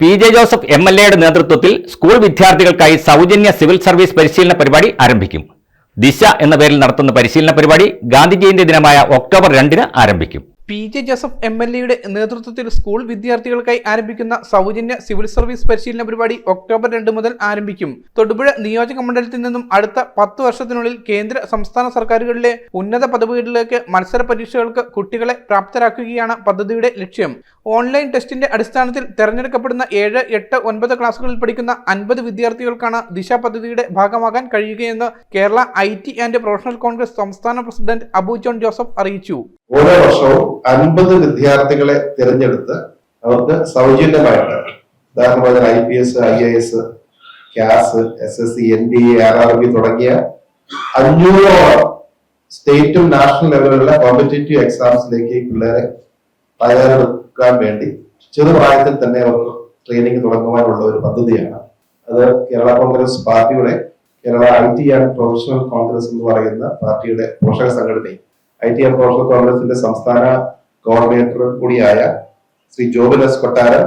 P J Joseph M L എയുടെ നേതൃത്വത്തിൽ school വിദ്യാർത്ഥികൾക്കായി സൗജന്യ സിവിൽ സർവീസ് പരിശീലന പരിപാടി ആരംഭിക്കും. ദിശ എന്ന പേരിൽ നടത്തുന്ന പരിശീലന പരിപാടി ഗാന്ധി ജയന്തി ദിനമായ ഒക്ടോബർ രണ്ടിന് ആരംഭിക്കും. P J Joseph M L എയുടെ നേതൃത്വത്തിൽ സ്കൂൾ വിദ്യാർത്ഥികൾക്കായി ആരംഭിക്കുന്ന സൗജന്യ സിവിൽ സർവീസ് പരിശീലന പരിപാടി ഒക്ടോബർ രണ്ട് മുതൽ ആരംഭിക്കും. തൊടുപുഴ നിയോജക മണ്ഡലത്തിൽ നിന്നും അടുത്ത പത്ത് വർഷത്തിനുള്ളിൽ കേന്ദ്ര സംസ്ഥാന സർക്കാരുകളിലെ ഉന്നത പദവികളിലേക്ക് മത്സര പരീക്ഷകൾക്ക് കുട്ടികളെ പ്രാപ്തരാക്കുകയാണ് പദ്ധതിയുടെ ലക്ഷ്യം. ഓൺലൈൻ ടെസ്റ്റിന്റെ അടിസ്ഥാനത്തിൽ തെരഞ്ഞെടുക്കപ്പെടുന്ന ഏഴ് എട്ട് ഒൻപത് ക്ലാസുകളിൽ പഠിക്കുന്ന അൻപത് വിദ്യാർത്ഥികൾക്കാണ് ദിശ പദ്ധതിയുടെ ഭാഗമാകാൻ കഴിയുകയെന്ന് Kerala I T and professional Congress സംസ്ഥാന പ്രസിഡന്റ് അബു ജോൺ ജോസഫ് അറിയിച്ചു. ഓരോ വർഷവും അൻപത് വിദ്യാർത്ഥികളെ തിരഞ്ഞെടുത്ത് അവർക്ക് സൗജന്യമായിട്ട് ഉദാഹരണം പറഞ്ഞാൽ I P S I A S KAS S S C N D A R R B തുടങ്ങിയ അഞ്ഞൂറോളം സ്റ്റേറ്റും നാഷണൽ ലെവലിലുള്ള കോമ്പറ്റേറ്റീവ് എക്സാംസിലേക്ക് പിള്ളേരെ തയ്യാറെടുക്കാൻ വേണ്ടി ചെറുപ്രായത്തിൽ തന്നെ അവർക്ക് ട്രെയിനിങ് തുടങ്ങുവാനുള്ള ഒരു പദ്ധതിയാണ്. അത് കേരള കോൺഗ്രസ് പാർട്ടിയുടെ Kerala I T and professional Congress എന്ന് പറയുന്ന പാർട്ടിയുടെ പോഷക സംഘടനയും ഐ ടി ആർ കോൺഗ്രസിന്റെ സംസ്ഥാന കോർഡിനേറ്റർ കൂടിയായ ശ്രീ ജോബിൻ എസ് കൊട്ടാരം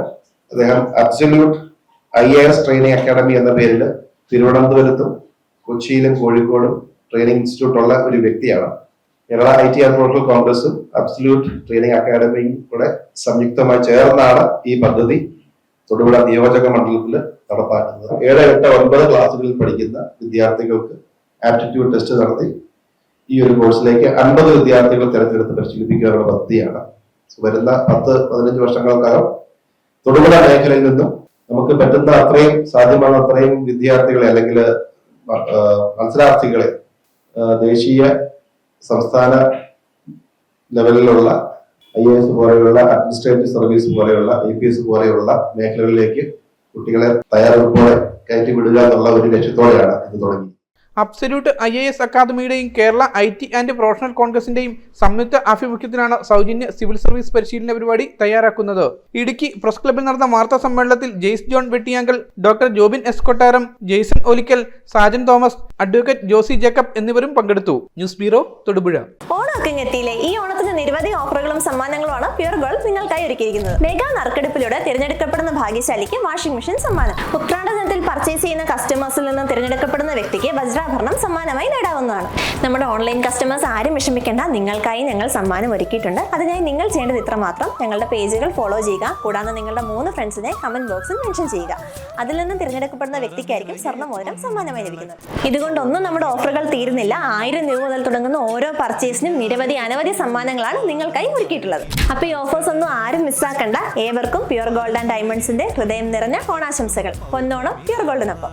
അദ്ദേഹം absolute I A S training academy എന്ന പേരിൽ തിരുവനന്തപുരത്തും കൊച്ചിയിലും കോഴിക്കോടും ട്രെയിനിങ് ഇൻസ്റ്റിറ്റ്യൂട്ട് ഉള്ള ഒരു വ്യക്തിയാണ്. Kerala I T R professional കോൺഗ്രസും അബ്സല്യൂട്ട് ട്രെയിനിങ് അക്കാഡമിയും കൂടെ സംയുക്തമായി ചേർന്നാണ് ഈ പദ്ധതി തൊടുപുഴ നിയോജക മണ്ഡലത്തിൽ നടപ്പാക്കുന്നത്. ഏഴ് എട്ട് ഒൻപത് ക്ലാസ്സുകളിൽ പഠിക്കുന്ന വിദ്യാർത്ഥികൾക്ക് ആപ്റ്റിറ്റ്യൂഡ് ടെസ്റ്റ് നടത്തി ഈ ഒരു കോഴ്സിലേക്ക് അൻപത് വിദ്യാർത്ഥികൾ തിരഞ്ഞെടുത്ത് പരിശീലിപ്പിക്കാനുള്ള പദ്ധതിയാണ്. വരുന്ന പത്ത് പതിനഞ്ച് വർഷങ്ങൾക്കകം തൊടുപുഴ മേഖലയിൽ നിന്നും നമുക്ക് പറ്റുന്ന അത്രയും സാധ്യമാണ് അത്രയും വിദ്യാർത്ഥികളെ അല്ലെങ്കിൽ മത്സരാർത്ഥികളെ ദേശീയ സംസ്ഥാന ലെവലിലുള്ള ഐ എ എസ് പോലെയുള്ള അഡ്മിനിസ്ട്രേറ്റീവ് സർവീസ് പോലെയുള്ള ഐ പി എസ് പോലെയുള്ള മേഖലകളിലേക്ക് കുട്ടികളെ തയ്യാറെടുപ്പോടെ കയറ്റി വിടുക എന്നുള്ള ഒരു ലക്ഷ്യത്തോടെയാണ് ഇത് തുടങ്ങി absolute I A S അക്കാദമിയുടെയും Kerala I T and professional കോൺഗ്രസിന്റെയും സംയുക്ത ആഭിമുഖ്യത്തിലാണ് സൗജന്യ സിവിൽ സർവീസ് പരിശീലന പരിപാടി തയ്യാറാക്കുന്നത്. ഇടുക്കി പ്രസ് ക്ലബിൽ നടന്ന വാർത്താ സമ്മേളനത്തിൽ Jaise John Vettiyankal doctor Jobin S Kottaram Jaison Olickal Sajan Thomas advocate Josy Jacob എന്നിവരും പങ്കെടുത്തു. News bureau Thodupuzha. ഈ നിരവധി ഓഫറുകളും സമ്മാനങ്ങളുമാണ് പ്യൂർ ഗോൾഡ് നിങ്ങൾക്കായി ഒരുക്കിയിരിക്കുന്നത്. മെഗാ നറുക്കെടുപ്പിലൂടെ തിരഞ്ഞെടുക്കപ്പെടുന്ന ഭാഗ്യശാലിക്ക് വാഷിംഗ് മെഷീൻ സമ്മാനം. ഉത്രാട ദിനത്തിൽ പർച്ചേസ് ചെയ്യുന്ന കസ്റ്റമേഴ്സിൽ നിന്ന് തിരഞ്ഞെടുക്കപ്പെടുന്ന വ്യക്തിക്ക് വജ്രാഭരണം സമ്മാനമായി നേടാവുന്നതാണ്. നമ്മുടെ ഓൺലൈൻ കസ്റ്റമേഴ്സ് ആരും വിഷമിക്കേണ്ട. നിങ്ങൾക്കായി ഞങ്ങൾ സമ്മാനം ഒരുക്കിയിട്ടുണ്ട്. അതിനായി നിങ്ങൾ ചെയ്യേണ്ടത് ഇത്ര മാത്രം ഞങ്ങളുടെ പേജുകൾ ഫോളോ ചെയ്യുക. കൂടാതെ നിങ്ങളുടെ മൂന്ന് ഫ്രണ്ട്സിനെ കമന്റ് ബോക്സിൽ മെൻഷൻ ചെയ്യുക. അതിൽ നിന്ന് തിരഞ്ഞെടുക്കപ്പെടുന്ന വ്യക്തിക്കായിരിക്കും സ്വർണമോതിരം സമ്മാനമായി ലഭിക്കുന്നത്. ഇതുകൊണ്ടൊന്നും നമ്മുടെ ഓഫറുകൾ തീരുന്നില്ല. ആയിരം രൂപ മുതൽ തുടങ്ങുന്ന ഓരോ പർച്ചേസിനും നിരവധി അനവധി സമ്മാനങ്ങളാണ് നിങ്ങൾക്കായി ഒരുക്കിയിട്ടുള്ളത്. അപ്പൊ ഈ ഓഫേഴ്സ് ഒന്നും ആരും മിസ്സാക്കണ്ട ഏവർക്കും പ്യുർ ഗോൾഡ് ആൻഡ് ഡയമണ്ട്സിന്റെ ഹൃദയം നിറഞ്ഞ ഓണാശംസകൾ. ഒന്നോണം പ്യുർ ഗോൾഡിനൊപ്പം